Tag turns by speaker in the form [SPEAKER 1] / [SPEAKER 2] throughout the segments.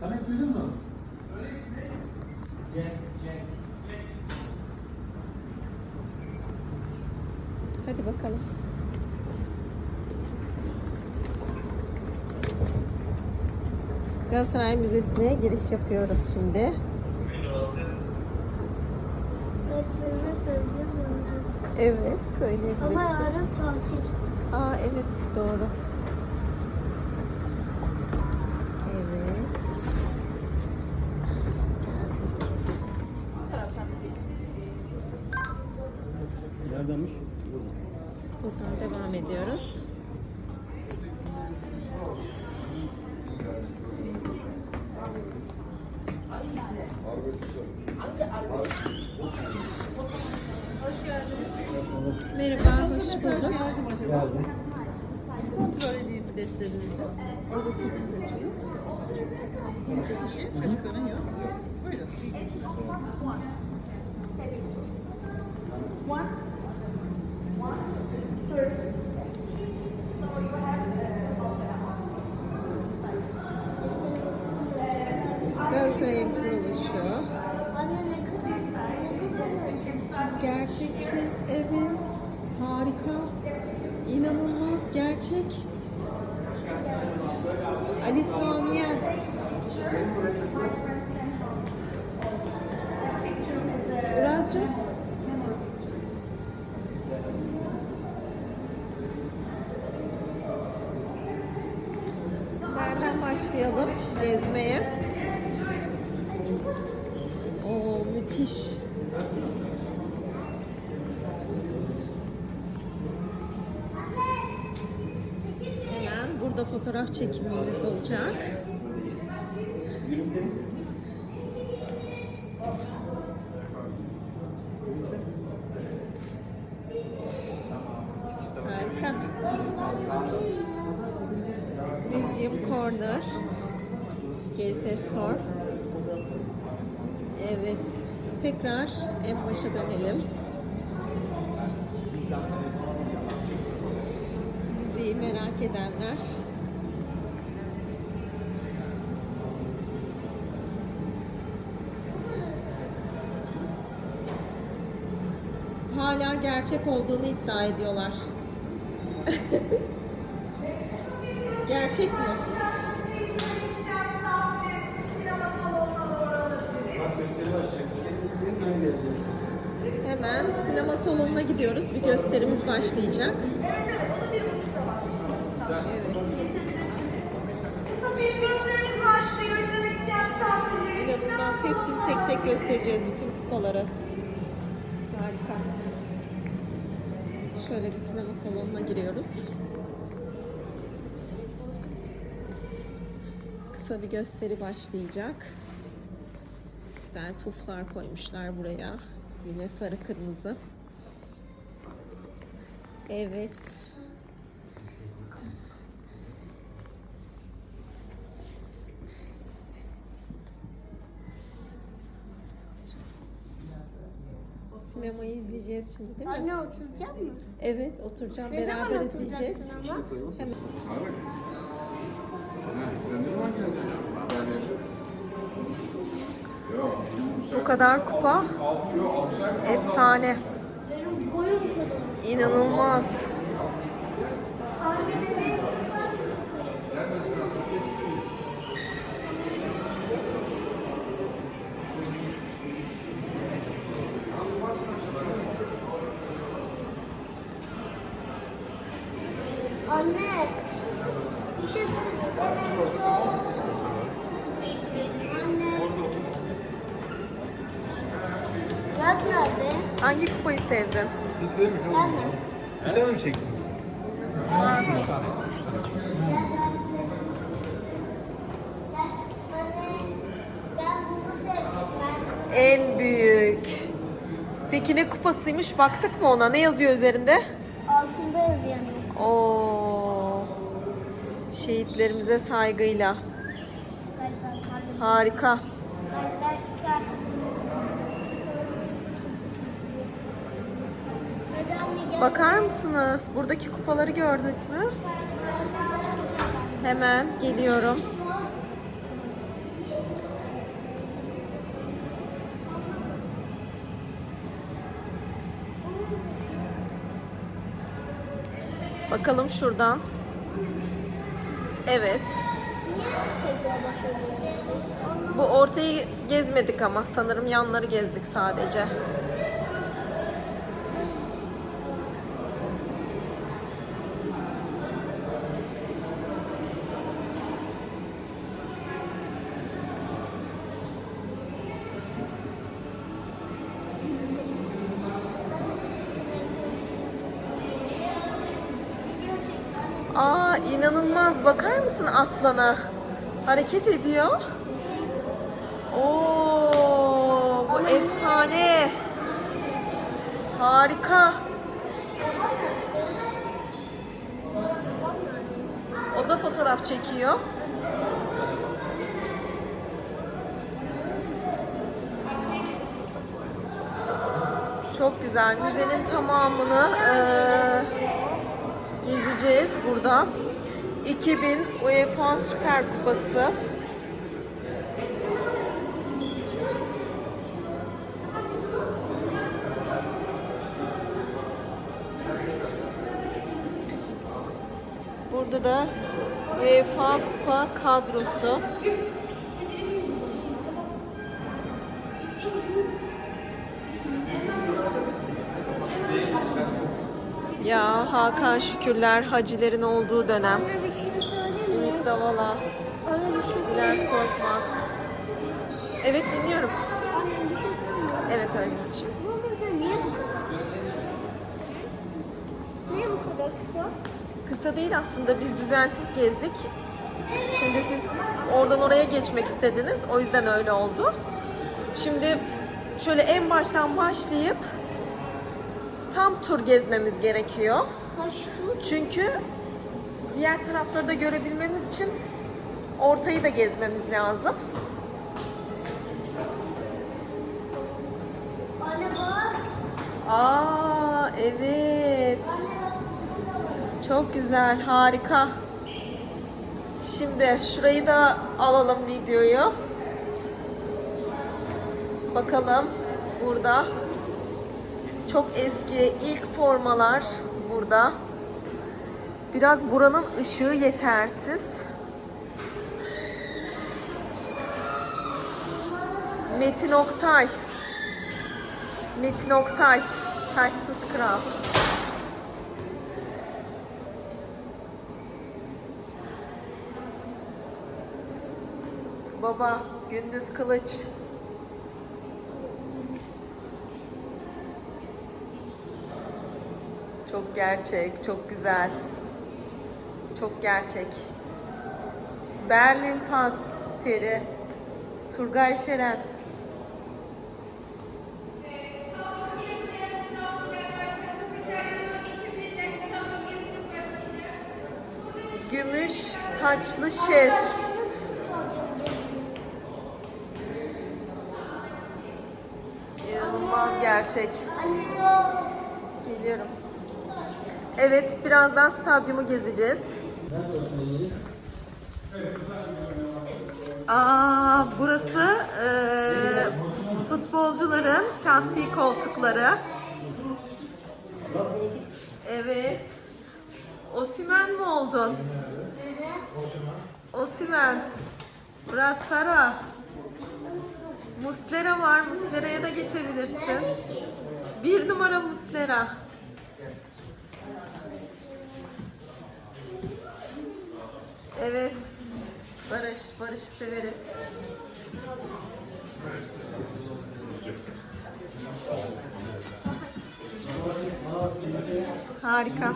[SPEAKER 1] Samet duydun mu?
[SPEAKER 2] Hadi bakalım. Galatasaray Müzesi'ne giriş yapıyoruz şimdi. Evet, söyleyebilirsin.
[SPEAKER 3] Ama yarın tatil.
[SPEAKER 2] Aa evet, doğru. Ediyoruz. Merhaba, hoş bulduk.
[SPEAKER 1] Geldim.
[SPEAKER 4] Kontrol edeyim defterinizi. Orada kimi seçiyor. Bir kişi, çocukların yok. Buyurun.
[SPEAKER 2] Galatasaray'ın kuruluşu.
[SPEAKER 3] Anne ne kadar
[SPEAKER 2] Gerçekçi, evet. Harika. İnanılmaz, gerçek. Ali Samiyen. Urazcığım. Nereden başlayalım gezmeye? Oo müthiş. Hemen burada fotoğraf çekimimiz olacak. Harika. Corner. GS Store. Evet. Tekrar en başa dönelim. Müziği merak edenler. Hala gerçek olduğunu iddia ediyorlar. gerçek mi?
[SPEAKER 1] Gösteri başlayacak. Senin öyle geliyor.
[SPEAKER 2] Hemen sinema salonuna gidiyoruz. Bir gösterimiz başlayacak. Evet.
[SPEAKER 5] Kısa bir gösterimiz başlıyor. İzlemek isteyen misafirlerimiz
[SPEAKER 2] İnanılmaz. Hepsini tek tek göstereceğiz bütün kupaları. Harika. Şöyle bir sinema salonuna giriyoruz. Kısa bir gösteri başlayacak. Güzel puflar koymuşlar buraya. Yine sarı kırmızı. Evet. Sinemayı izleyeceğiz şimdi değil mi?
[SPEAKER 3] Anne oturacak mı?
[SPEAKER 2] Evet oturacağım.
[SPEAKER 3] Ne zaman
[SPEAKER 2] Beraber izleyeceğiz.
[SPEAKER 3] oturacaksın ama?
[SPEAKER 2] Hemen.
[SPEAKER 6] Tarık. Ha, sen ne zaman geleceksin
[SPEAKER 2] Bu kadar kupa. Efsane. İnanılmaz.
[SPEAKER 3] Anne. Bir şey söyleyeyim. Anne. Murat nerede?
[SPEAKER 2] Hangi kupayı sevdin?
[SPEAKER 3] Ben mi?
[SPEAKER 1] Bir tane mi çektin?
[SPEAKER 3] Anne. Ben bunu sevdim. Ben
[SPEAKER 2] En büyük. Peki ne kupasıymış? Baktık mı ona? Ne yazıyor üzerinde?
[SPEAKER 3] altında yazıyor.
[SPEAKER 2] Oo. Şehitlerimize saygıyla. Harika. Bakar mısınız? Buradaki kupaları gördük mü? Hemen geliyorum. Bakalım şuradan. Evet. Bu ortayı gezmedik ama sanırım yanları gezdik sadece. İnanılmaz. Bakar mısın aslana? Hareket ediyor. Oo, bu efsane. Harika. O da fotoğraf çekiyor. Çok güzel. Müzenin tamamını eee, gezeceğiz burada. 2000 UEFA Süper Kupası. Burada da UEFA Kupa kadrosu. Ya Hakan Şükürler, Hacilerin olduğu dönem. Ümit Davala, Bülent? Korkmaz. Evet dinliyorum. Evet anneciğim.
[SPEAKER 3] Niye bu kadar kısa?
[SPEAKER 2] Kısa değil aslında biz düzensiz gezdik. Şimdi siz oradan oraya geçmek istediniz. O yüzden öyle oldu. Şimdi şöyle en baştan başlayıp tam tur gezmemiz gerekiyor.
[SPEAKER 3] Kaç tur?
[SPEAKER 2] Çünkü diğer tarafları da görebilmemiz için ortayı da gezmemiz lazım.
[SPEAKER 3] Anne bak.
[SPEAKER 2] Aa evet. Çok güzel, harika. Şimdi şurayı da alalım videoyu. Bakalım burada. Çok eski ilk formalar burada. Biraz buranın ışığı yetersiz. Metin Oktay. Metin Oktay. Taşsız Kral. Baba, Gündüz Kılıç. Çok gerçek, çok güzel. Çok gerçek. Berlin Panteri. Turgay Şeren. Gümüş saçlı şef. İnanılmaz gerçek. Geliyorum. Evet, birazdan stadyumu gezeceğiz. Aa, burası eee, futbolcuların şahsi koltukları. Evet. Osimen mi oldun? Osimen. Biraz Sara. Muslera var. Muslera'ya da geçebilirsin. Bir numara Muslera. Evet. Barış, Barış severiz. Harika.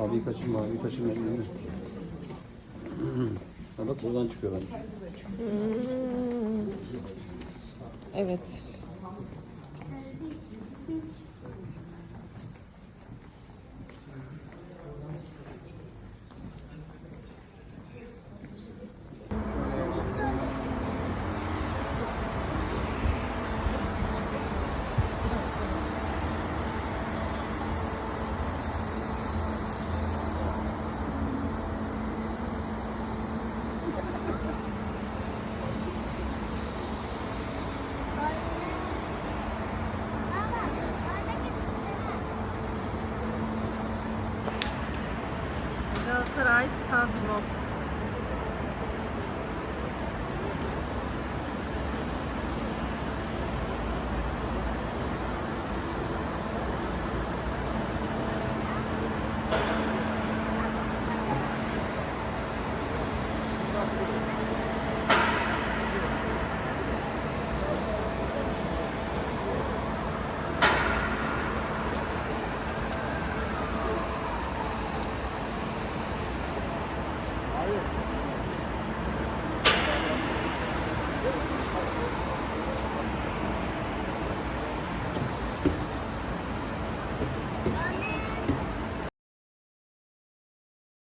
[SPEAKER 1] Abi kaçırma, abi kaçırma. Buradan çıkıyorlarmış.
[SPEAKER 2] Evet. Saray Stadyumu.